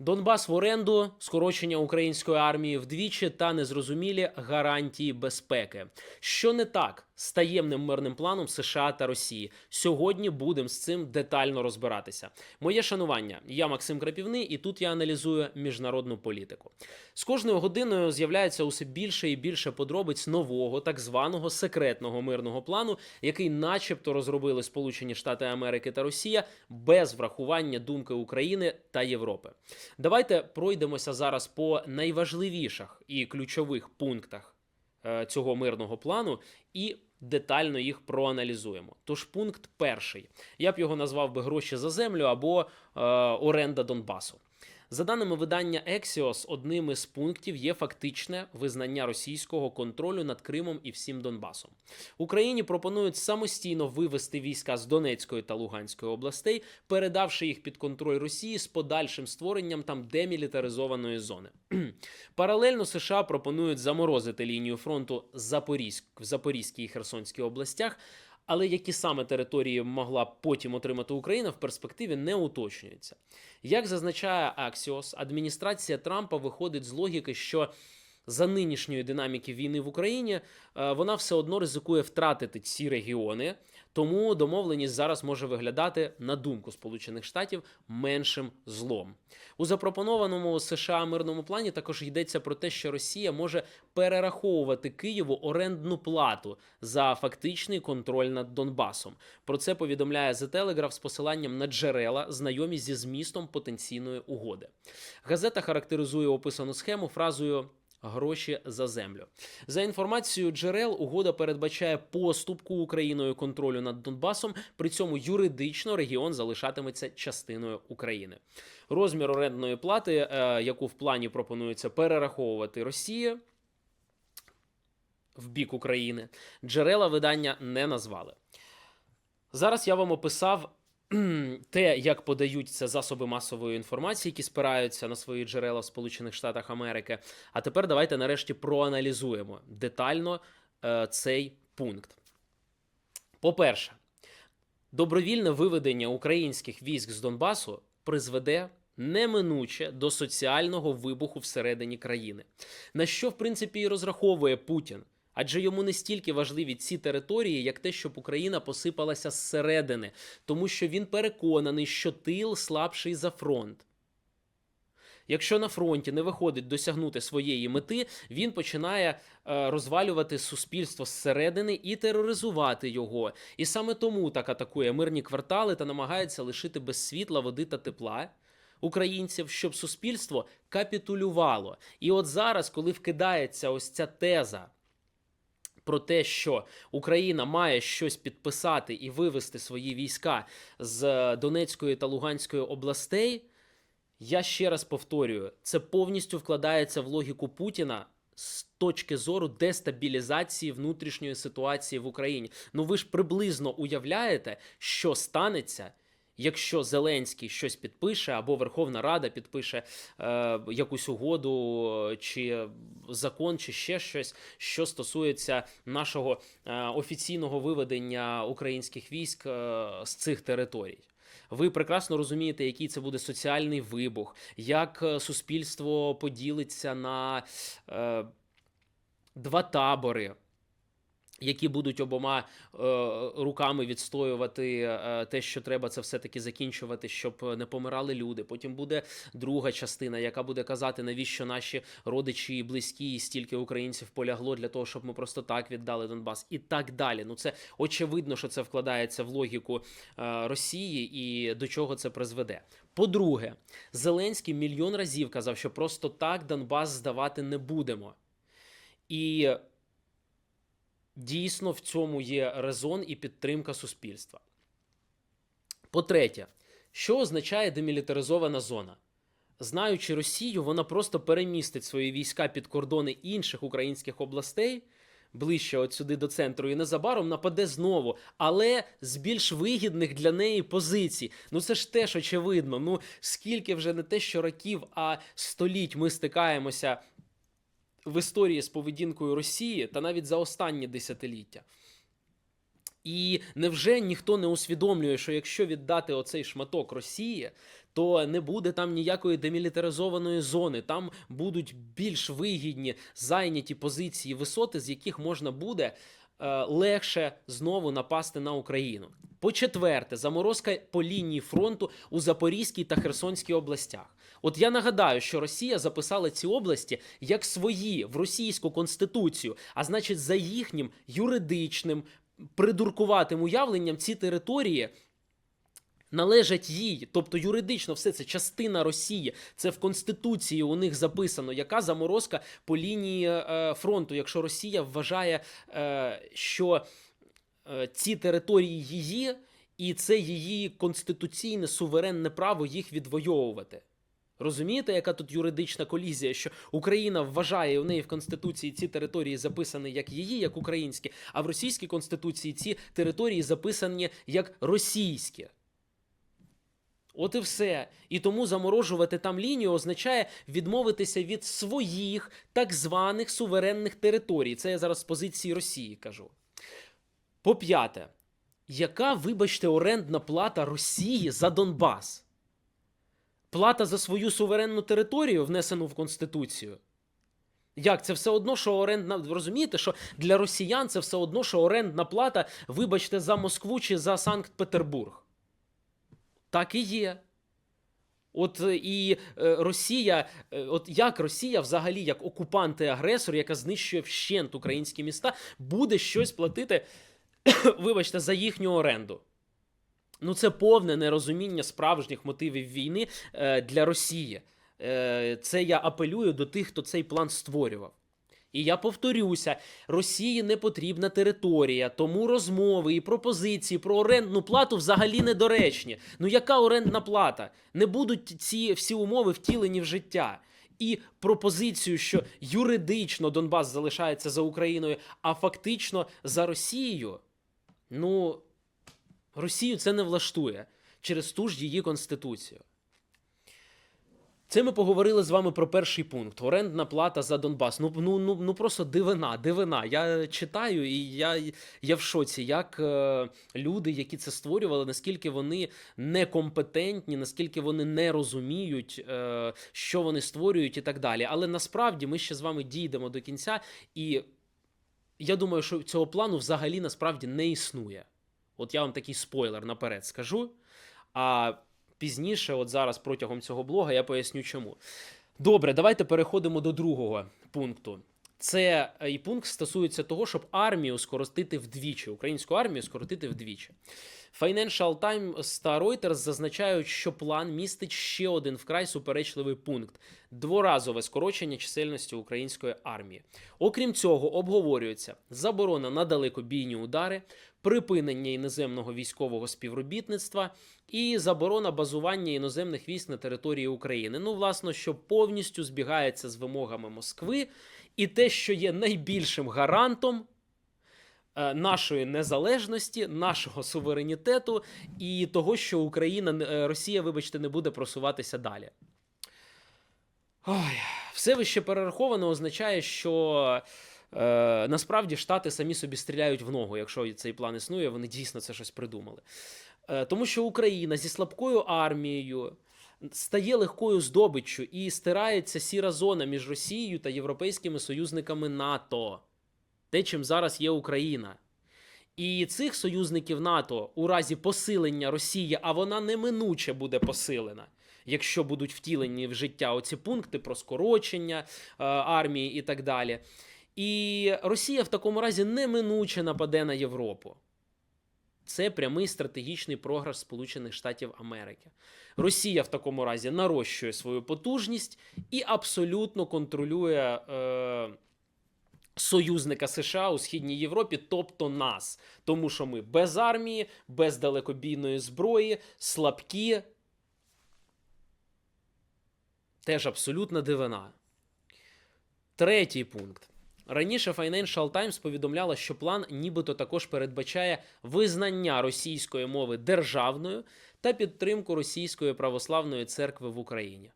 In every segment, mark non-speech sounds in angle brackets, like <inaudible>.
Донбас в оренду, скорочення української армії вдвічі та незрозумілі гарантії безпеки. Що не так з таємним мирним планом США та Росії? Сьогодні будемо з цим детально розбиратися. Моє шанування. Я Максим Крапівний, і тут я аналізую міжнародну політику. З кожною годиною з'являється усе більше і більше подробиць нового, так званого секретного мирного плану, який, начебто, розробили Сполучені Штати Америки та Росія без врахування думки України та Європи. Давайте пройдемося зараз по найважливіших і ключових пунктах е, цього мирного плану і детально їх проаналізуємо. Тож пункт перший. Я б його назвав би гроші за землю або е, оренда Донбасу. За даними видання Axios, одним із пунктів є фактичне визнання російського контролю над Кримом і всім Донбасом. Україні пропонують самостійно вивести війська з Донецької та Луганської областей, передавши їх під контроль Росії з подальшим створенням там демілітаризованої зони. <clears throat> Паралельно США пропонують заморозити лінію фронту Запорізьк в Запорізькій і Херсонській областях. Але які саме території могла б потім отримати Україна в перспективі не уточнюється. Як зазначає Аксіос, адміністрація Трампа виходить з логіки, що за нинішньої динаміки війни в Україні е, вона все одно ризикує втратити ці регіони, тому домовленість зараз може виглядати на думку Сполучених Штатів меншим злом. У запропонованому США мирному плані також йдеться про те, що Росія може перераховувати Києву орендну плату за фактичний контроль над Донбасом. Про це повідомляє The Telegraph з посиланням на джерела, знайомі зі змістом потенційної угоди. Газета характеризує описану схему фразою. Гроші за землю за інформацією джерел. Угода передбачає поступку Україною контролю над Донбасом. При цьому юридично регіон залишатиметься частиною України. Розмір орендної плати, е, яку в плані пропонується перераховувати Росія в бік України, джерела видання не назвали. Зараз я вам описав <clears throat> те, як подають це засоби масової інформації, які спираються на свої джерела в Сполучених Штатах Америки. А тепер давайте нарешті проаналізуємо детально е, цей пункт. По-перше, добровільне виведення українських військ з Донбасу призведе неминуче до соціального вибуху всередині країни, на що, в принципі, і розраховує Путін. Адже йому не стільки важливі ці території, як те, щоб Україна посипалася зсередини, тому що він переконаний, що тил слабший за фронт. Якщо на фронті не виходить досягнути своєї мети, він починає е, розвалювати суспільство зсередини і тероризувати його. І саме тому так атакує мирні квартали та намагається лишити без світла, води та тепла українців, щоб суспільство капітулювало. І от зараз, коли вкидається ось ця теза. Про те, що Україна має щось підписати і вивести свої війська з Донецької та Луганської областей, я ще раз повторюю, це повністю вкладається в логіку Путіна з точки зору дестабілізації внутрішньої ситуації в Україні. Ну ви ж приблизно уявляєте, що станеться. Якщо Зеленський щось підпише, або Верховна Рада підпише е, якусь угоду, чи закон, чи ще щось, що стосується нашого е, офіційного виведення українських військ е, з цих територій. Ви прекрасно розумієте, який це буде соціальний вибух, як е, суспільство поділиться на е, два табори. Які будуть обома е, руками відстоювати е, те, що треба це все-таки закінчувати, щоб не помирали люди. Потім буде друга частина, яка буде казати, навіщо наші родичі і близькі, і стільки українців полягло для того, щоб ми просто так віддали Донбас, і так далі. Ну це очевидно, що це вкладається в логіку е, Росії і до чого це призведе. По-друге, Зеленський мільйон разів казав, що просто так Донбас здавати не будемо. І Дійсно, в цьому є резон і підтримка суспільства. По-третє, що означає демілітаризована зона? Знаючи Росію, вона просто перемістить свої війська під кордони інших українських областей ближче от сюди до центру, і незабаром нападе знову, але з більш вигідних для неї позицій. Ну це ж теж очевидно. Ну скільки вже не те, що років, а століть ми стикаємося в історії з поведінкою Росії та навіть за останні десятиліття. І невже ніхто не усвідомлює, що якщо віддати оцей шматок Росії, то не буде там ніякої демілітаризованої зони. Там будуть більш вигідні зайняті позиції висоти, з яких можна буде легше знову напасти на Україну. По-четверте, заморозка по лінії фронту у Запорізькій та Херсонській областях. От я нагадаю, що Росія записала ці області як свої в російську конституцію, а значить, за їхнім юридичним придуркуватим уявленням ці території. Належать їй, тобто юридично, все це частина Росії. Це в конституції у них записано, яка заморозка по лінії е, фронту, якщо Росія вважає, е, що е, ці території її, і це її конституційне суверенне право їх відвоювати. Розумієте, яка тут юридична колізія, що Україна вважає у неї в конституції ці території записані як її, як українські, а в російській конституції ці території записані як російські. От і все. І тому заморожувати там лінію означає відмовитися від своїх так званих суверенних територій. Це я зараз з позиції Росії кажу. По п'яте, яка, вибачте, орендна плата Росії за Донбас? Плата за свою суверенну територію, внесену в Конституцію. Як це все одно, що орендна. Розумієте, що для росіян це все одно, що орендна плата, вибачте, за Москву чи за Санкт-Петербург. Так і є. От е, і е, Росія, е, от як Росія, взагалі, як окупант і агресор, яка знищує вщент українські міста, буде щось платити, <coughs> вибачте, за їхню оренду. Ну, це повне нерозуміння справжніх мотивів війни для Росії. Це я апелюю до тих, хто цей план створював. І я повторюся: Росії не потрібна територія, тому розмови і пропозиції про орендну плату взагалі недоречні. Ну яка орендна плата? Не будуть ці всі умови втілені в життя. І пропозицію, що юридично Донбас залишається за Україною, а фактично за Росією. Ну, Росію це не влаштує через ту ж її конституцію. Це ми поговорили з вами про перший пункт: орендна плата за Донбас. Ну ну ну, ну просто дивина, дивина. Я читаю, і я, я в шоці, як е, люди, які це створювали, наскільки вони некомпетентні, наскільки вони не розуміють, е, що вони створюють, і так далі. Але насправді ми ще з вами дійдемо до кінця, і я думаю, що цього плану взагалі насправді не існує. От я вам такий спойлер наперед скажу. А пізніше, от зараз протягом цього блога, я поясню чому. Добре, давайте переходимо до другого пункту. Це е, і пункт стосується того, щоб армію скоротити вдвічі, українську армію скоротити вдвічі. Financial Times та Reuters зазначають, що план містить ще один вкрай суперечливий пункт дворазове скорочення чисельності української армії. Окрім цього, обговорюється заборона на далекобійні удари, припинення іноземного військового співробітництва і заборона базування іноземних військ на території України. Ну, власно, що повністю збігається з вимогами Москви, і те, що є найбільшим гарантом. е, Нашої незалежності, нашого суверенітету і того, що Україна, е, Росія, вибачте, не буде просуватися далі. Ой, все вище перераховано означає, що е, насправді Штати самі собі стріляють в ногу, якщо цей план існує, вони дійсно це щось придумали. Е, тому що Україна зі слабкою армією стає легкою здобиччю і стирається сіра зона між Росією та європейськими союзниками НАТО, те, чим зараз є Україна. І цих союзників НАТО у разі посилення Росії, а вона неминуче буде посилена, якщо будуть втілені в життя оці пункти про скорочення е, армії і так далі. І Росія в такому разі неминуче нападе на Європу. Це прямий стратегічний програш Сполучених Штатів Америки. Росія в такому разі нарощує свою потужність і абсолютно контролює е, союзника США у Східній Європі, тобто нас. Тому що ми без армії, без далекобійної зброї, слабкі. Теж абсолютна дивина. Третій пункт. Раніше Financial Times повідомляла, що план нібито також передбачає визнання російської мови державною та підтримку російської православної церкви в Україні.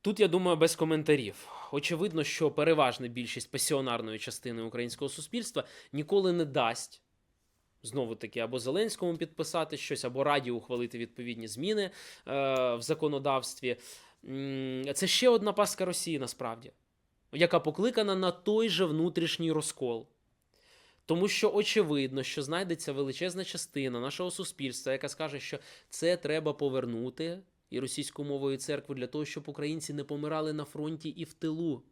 Тут, я думаю, без коментарів. Очевидно, що переважна більшість пасіонарної частини українського суспільства ніколи не дасть Знову таки, або Зеленському підписати щось, або Раді ухвалити відповідні зміни е, в законодавстві. Це ще одна пастка Росії насправді, яка покликана на той же внутрішній розкол. Тому що очевидно, що знайдеться величезна частина нашого суспільства, яка скаже, що це треба повернути і російську мову і церкву для того, щоб українці не помирали на фронті і в тилу.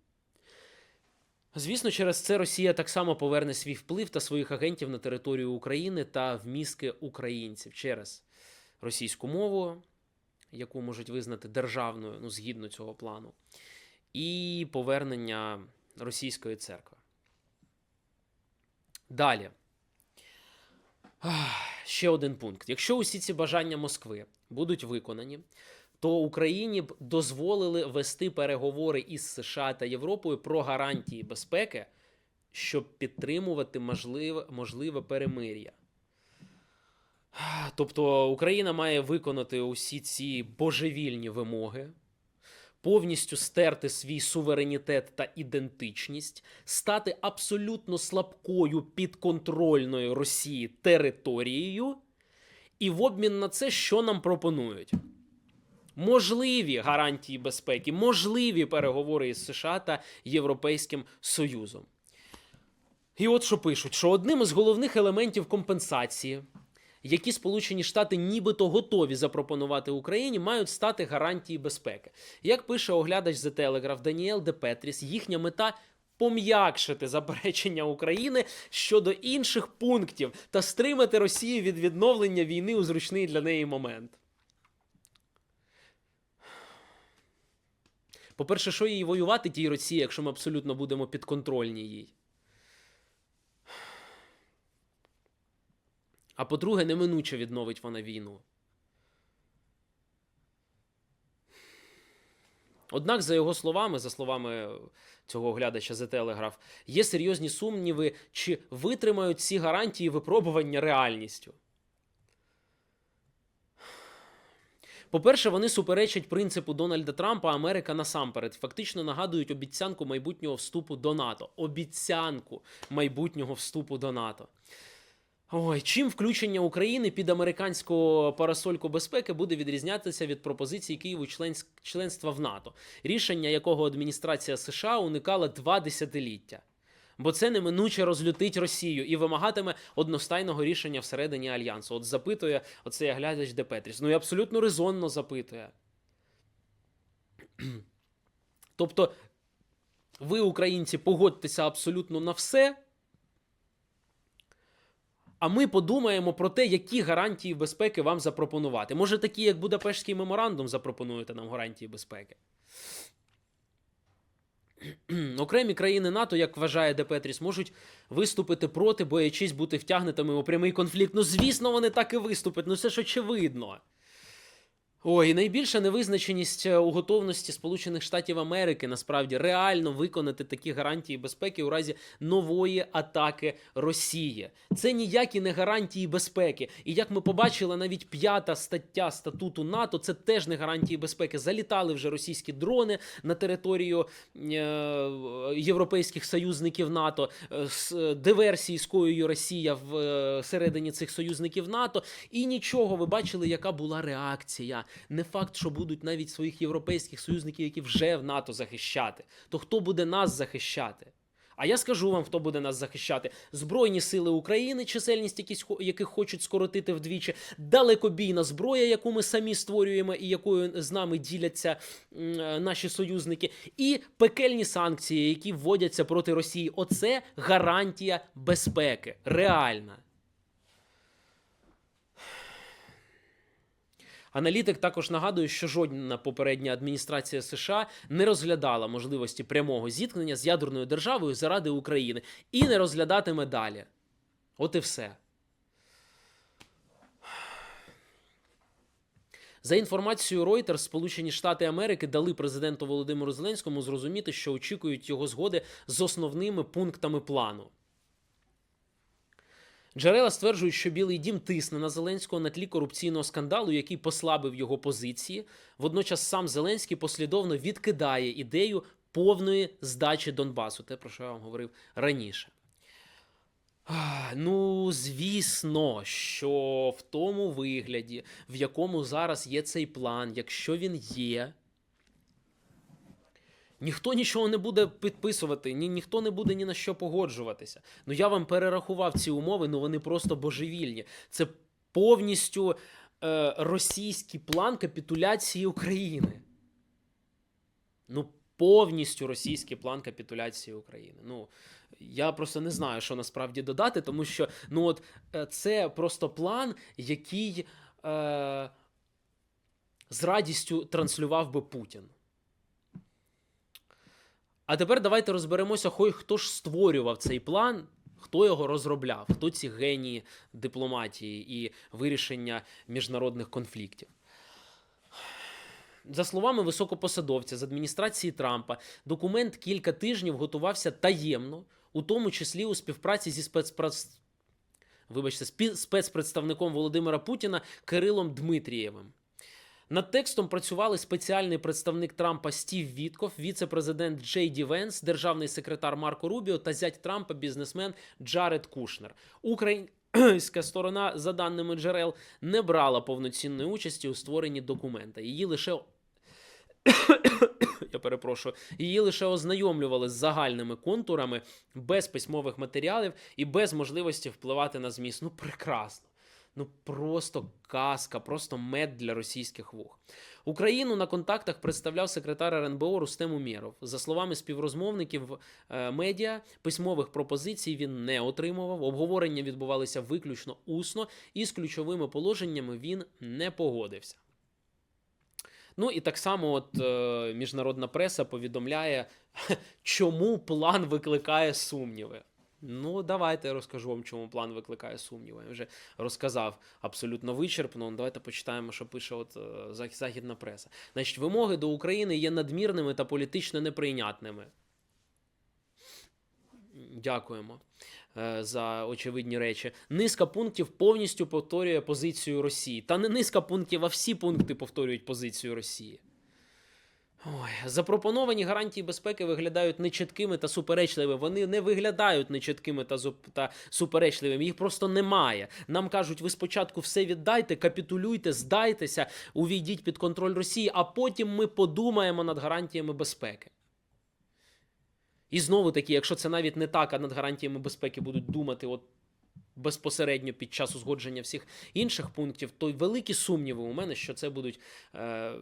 Звісно, через це Росія так само поверне свій вплив та своїх агентів на територію України та в мізки українців через російську мову, яку можуть визнати державною, ну згідно цього плану, і повернення російської церкви. Далі. Ще один пункт. Якщо усі ці бажання Москви будуть виконані, то Україні б дозволили вести переговори із США та Європою про гарантії безпеки, щоб підтримувати можливе, можливе перемир'я. Тобто Україна має виконати усі ці божевільні вимоги, повністю стерти свій суверенітет та ідентичність, стати абсолютно слабкою підконтрольною Росії територією, і в обмін на це що нам пропонують? Можливі гарантії безпеки, можливі переговори із США та Європейським Союзом. І от що пишуть, що одним із головних елементів компенсації, які Сполучені Штати нібито готові запропонувати Україні, мають стати гарантії безпеки. Як пише оглядач The Telegraph Даніел Де Петріс, їхня мета пом'якшити заперечення України щодо інших пунктів та стримати Росію від відновлення війни у зручний для неї момент. По-перше, що їй воювати тій Росії, якщо ми абсолютно будемо підконтрольні їй? А по-друге, неминуче відновить вона війну. Однак, за його словами, за словами цього оглядача The Telegraph, є серйозні сумніви, чи витримають ці гарантії випробування реальністю. По-перше, вони суперечать принципу Дональда Трампа Америка насамперед. Фактично нагадують обіцянку майбутнього вступу до НАТО. Обіцянку майбутнього вступу до НАТО. Ой, чим включення України під американську парасольку безпеки буде відрізнятися від пропозиції Києву членства в НАТО, рішення якого адміністрація США уникала два десятиліття. Бо це неминуче розлютить Росію і вимагатиме одностайного рішення всередині альянсу. От запитує оцей глядач Де Петріс. Ну і абсолютно резонно запитує. Тобто, ви, українці, погодьтеся абсолютно на все. А ми подумаємо про те, які гарантії безпеки вам запропонувати. Може, такі, як Будапештський меморандум, запропонуєте нам гарантії безпеки. <clears throat> Окремі країни НАТО, як вважає Де Петріс, можуть виступити проти, боячись бути втягнутими у прямий конфлікт. Ну, звісно, вони так і виступлять. Ну це ж очевидно. Ой, найбільша невизначеність е, у готовності Сполучених Штатів Америки насправді реально виконати такі гарантії безпеки у разі нової атаки Росії. Це ніякі не гарантії безпеки. І як ми побачили, навіть п'ята стаття статуту НАТО це теж не гарантії безпеки. Залітали вже російські дрони на територію е, європейських союзників НАТО. е, с- диверсії скоює Росія в середині цих союзників НАТО. І нічого, ви бачили, яка була реакція. Не факт, що будуть навіть своїх європейських союзників, які вже в НАТО захищати. То хто буде нас захищати? А я скажу вам, хто буде нас захищати: Збройні сили України, чисельність якісь яких хочуть скоротити вдвічі, далекобійна зброя, яку ми самі створюємо і якою з нами діляться е, наші союзники, і пекельні санкції, які вводяться проти Росії. Оце гарантія безпеки, реальна. Аналітик також нагадує, що жодна попередня адміністрація США не розглядала можливості прямого зіткнення з ядерною державою заради України і не розглядатиме далі. От і все. За інформацією Reuters, Сполучені Штати Америки дали президенту Володимиру Зеленському зрозуміти, що очікують його згоди з основними пунктами плану. Джерела стверджують, що Білий Дім тисне на Зеленського на тлі корупційного скандалу, який послабив його позиції. Водночас сам Зеленський послідовно відкидає ідею повної здачі Донбасу, те про що я вам говорив раніше. Ну, звісно, що в тому вигляді, в якому зараз є цей план, якщо він є, ніхто нічого не буде підписувати, ні, ніхто не буде ні на що погоджуватися. Ну я вам перерахував ці умови, ну вони просто божевільні. Це повністю е, російський план капітуляції України. Ну, повністю російський план капітуляції України. Ну, я просто не знаю, що насправді додати, тому що ну от е, це просто план, який е, з радістю транслював би Путін. А тепер давайте розберемося, хой- хто ж створював цей план, хто його розробляв, хто ці генії дипломатії і вирішення міжнародних конфліктів. За словами високопосадовця з адміністрації Трампа, документ кілька тижнів готувався таємно, у тому числі у співпраці зі спецпрац... Вибачте, спі- спецпредставником Володимира Путіна Кирилом Дмитрієвим. Над текстом працювали спеціальний представник Трампа Стів Вітков, віце-президент Джей Ді Венс, державний секретар Марко Рубіо та зять Трампа бізнесмен Джаред Кушнер. Українська сторона, за даними джерел, не брала повноцінної участі у створенні документа. Її лише <coughs> я перепрошую, її лише ознайомлювали з загальними контурами без письмових матеріалів і без можливості впливати на зміст. Ну, прекрасно. Ну просто казка, просто мед для російських вух. Україну на контактах представляв секретар РНБО Рустем Умєров. За словами співрозмовників е, медіа, письмових пропозицій він не отримував. Обговорення відбувалися виключно усно, і з ключовими положеннями він не погодився. Ну і так само, от е, міжнародна преса повідомляє, <laughs> чому план викликає сумніви. Ну, давайте я розкажу вам, чому план викликає сумніви. Я вже розказав абсолютно вичерпно. Ну, Давайте почитаємо, що пише от е, західна преса. Значить, вимоги до України є надмірними та політично неприйнятними. Дякуємо е, за очевидні речі. Низка пунктів повністю повторює позицію Росії. Та не низка пунктів, а всі пункти повторюють позицію Росії. Ой, запропоновані гарантії безпеки виглядають нечіткими та суперечливими. Вони не виглядають нечіткими та, та суперечливими. Їх просто немає. Нам кажуть, ви спочатку все віддайте, капітулюйте, здайтеся, увійдіть під контроль Росії, а потім ми подумаємо над гарантіями безпеки. І знову таки, якщо це навіть не так, а над гарантіями безпеки будуть думати от безпосередньо під час узгодження всіх інших пунктів, то великі сумніви у мене, що це будуть. Е-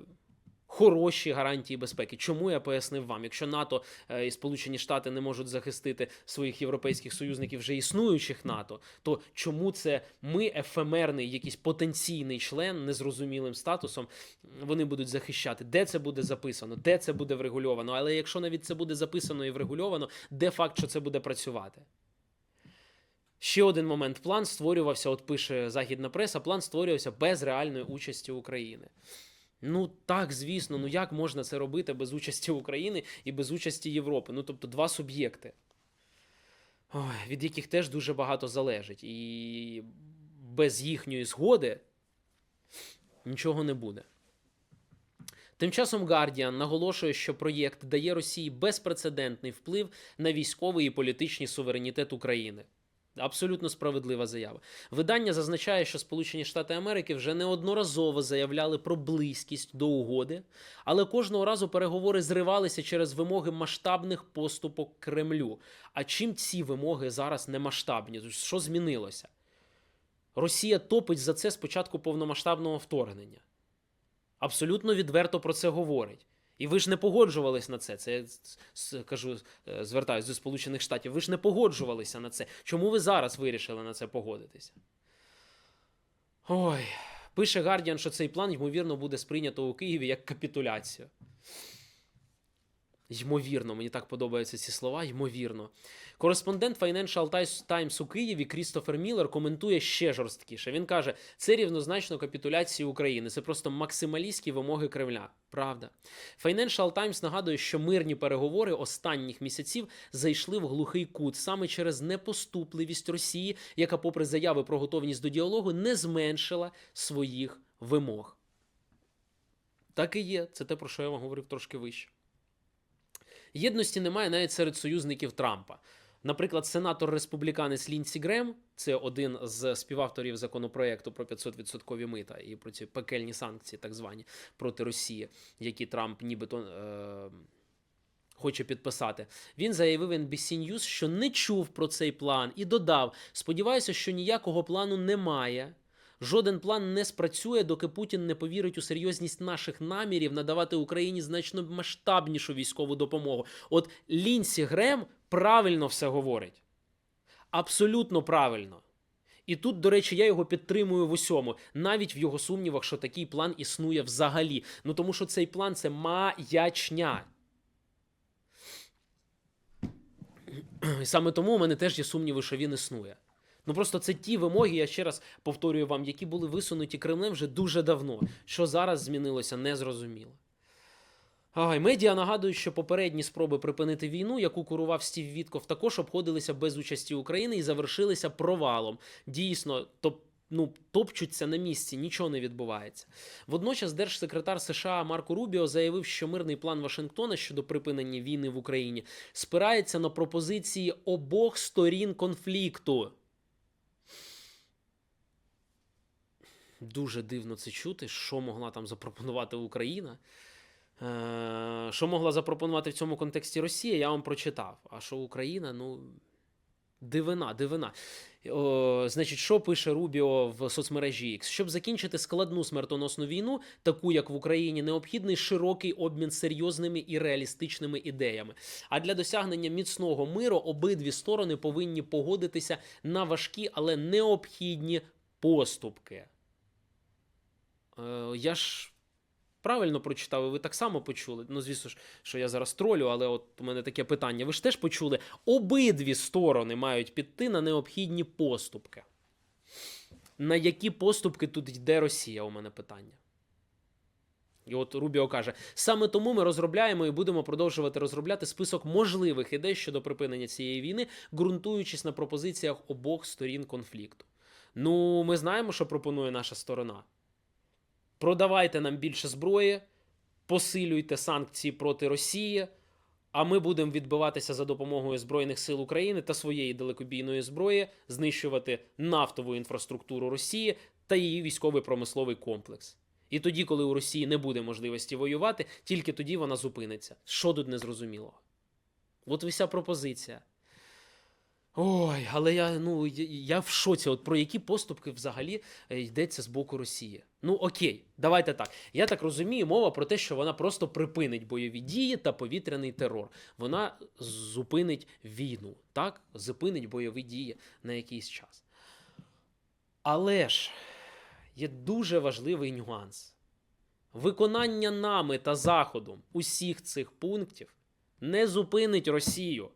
Хороші гарантії безпеки. Чому я пояснив вам? Якщо НАТО е, і Сполучені Штати не можуть захистити своїх європейських союзників вже існуючих НАТО, то чому це ми, ефемерний, якийсь потенційний член незрозумілим статусом, вони будуть захищати? Де це буде записано? Де це буде врегульовано? Але якщо навіть це буде записано і врегульовано, де факт, що це буде працювати? Ще один момент. План створювався, от пише західна преса, план створювався без реальної участі України. Ну так, звісно, ну як можна це робити без участі України і без участі Європи? Ну тобто два суб'єкти, від яких теж дуже багато залежить. І без їхньої згоди нічого не буде. Тим часом Guardian наголошує, що проєкт дає Росії безпрецедентний вплив на військовий і політичний суверенітет України. Абсолютно справедлива заява. Видання зазначає, що Сполучені Штати Америки вже неодноразово заявляли про близькість до угоди, але кожного разу переговори зривалися через вимоги масштабних поступок Кремлю. А чим ці вимоги зараз не масштабні? Що змінилося? Росія топить за це з початку повномасштабного вторгнення. Абсолютно відверто про це говорить. І ви ж не погоджувались на це. Це я кажу, е, звертаюся до Сполучених Штатів. Ви ж не погоджувалися на це. Чому ви зараз вирішили на це погодитися? Ой, пише Гардіан, що цей план, ймовірно, буде сприйнято у Києві як капітуляцію. Ймовірно, мені так подобаються ці слова. Ймовірно. Кореспондент Financial Times у Києві Крістофер Міллер коментує ще жорсткіше. Він каже: це рівнозначно капітуляції України. Це просто максималістські вимоги Кремля. Правда. Financial Times нагадує, що мирні переговори останніх місяців зайшли в глухий кут саме через непоступливість Росії, яка, попри заяви про готовність до діалогу, не зменшила своїх вимог. Так і є. Це те, про що я вам говорив трошки вище. Єдності немає навіть серед союзників Трампа. Наприклад, сенатор республіканець Лінсі Грем, це один з співавторів законопроекту про 500% мита і про ці пекельні санкції, так звані, проти Росії, які Трамп нібито е, хоче підписати. Він заявив NBC News, що не чув про цей план і додав: сподіваюся, що ніякого плану немає. Жоден план не спрацює, доки Путін не повірить у серйозність наших намірів надавати Україні значно масштабнішу військову допомогу. От Лінсі Грем правильно все говорить. Абсолютно правильно. І тут, до речі, я його підтримую в усьому, навіть в його сумнівах, що такий план існує взагалі. Ну тому що цей план це маячня. І саме тому у мене теж є сумніви, що він існує. Ну просто це ті вимоги, я ще раз повторюю вам, які були висунуті Кремлем вже дуже давно. Що зараз змінилося, незрозуміло. Ай, медіа нагадують, що попередні спроби припинити війну, яку курував Стів Вітков, також обходилися без участі України і завершилися провалом. Дійсно, топ, ну, топчуться на місці, нічого не відбувається. Водночас держсекретар США Марко Рубіо заявив, що мирний план Вашингтона щодо припинення війни в Україні спирається на пропозиції обох сторін конфлікту. Дуже дивно це чути, що могла там запропонувати Україна. Е, Що могла запропонувати в цьому контексті Росія, я вам прочитав. А що Україна, ну. Дивина, дивина. О, значить, що пише Рубіо в соцмережі X? Щоб закінчити складну смертоносну війну, таку як в Україні, необхідний широкий обмін серйозними і реалістичними ідеями. А для досягнення міцного миру обидві сторони повинні погодитися на важкі, але необхідні поступки. Е, я ж правильно прочитав, і ви так само почули. Ну, звісно ж, що я зараз тролю, але от у мене таке питання. Ви ж теж почули, обидві сторони мають піти на необхідні поступки. На які поступки тут йде Росія? У мене питання. І от Рубіо каже: саме тому ми розробляємо і будемо продовжувати розробляти список можливих ідей щодо припинення цієї війни, ґрунтуючись на пропозиціях обох сторін конфлікту. Ну, ми знаємо, що пропонує наша сторона. Продавайте нам більше зброї, посилюйте санкції проти Росії, а ми будемо відбиватися за допомогою Збройних сил України та своєї далекобійної зброї, знищувати нафтову інфраструктуру Росії та її військовий промисловий комплекс. І тоді, коли у Росії не буде можливості воювати, тільки тоді вона зупиниться. Що тут незрозумілого? От вся пропозиція. Ой, але я ну я, в шоці. От про які поступки взагалі е, йдеться з боку Росії? Ну окей, давайте так. Я так розумію, мова про те, що вона просто припинить бойові дії та повітряний терор. Вона зупинить війну, так? Зупинить бойові дії на якийсь час. Але ж є дуже важливий нюанс. Виконання нами та Заходом усіх цих пунктів не зупинить Росію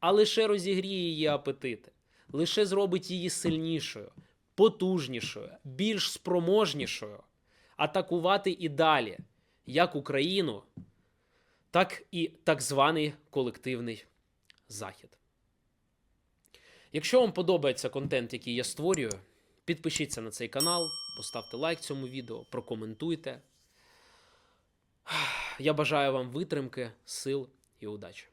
а лише розігріє її апетити, лише зробить її сильнішою, потужнішою, більш спроможнішою атакувати і далі як Україну, так і так званий колективний Захід. Якщо вам подобається контент, який я створюю, підпишіться на цей канал, поставте лайк цьому відео, прокоментуйте. Я бажаю вам витримки, сил і удачі.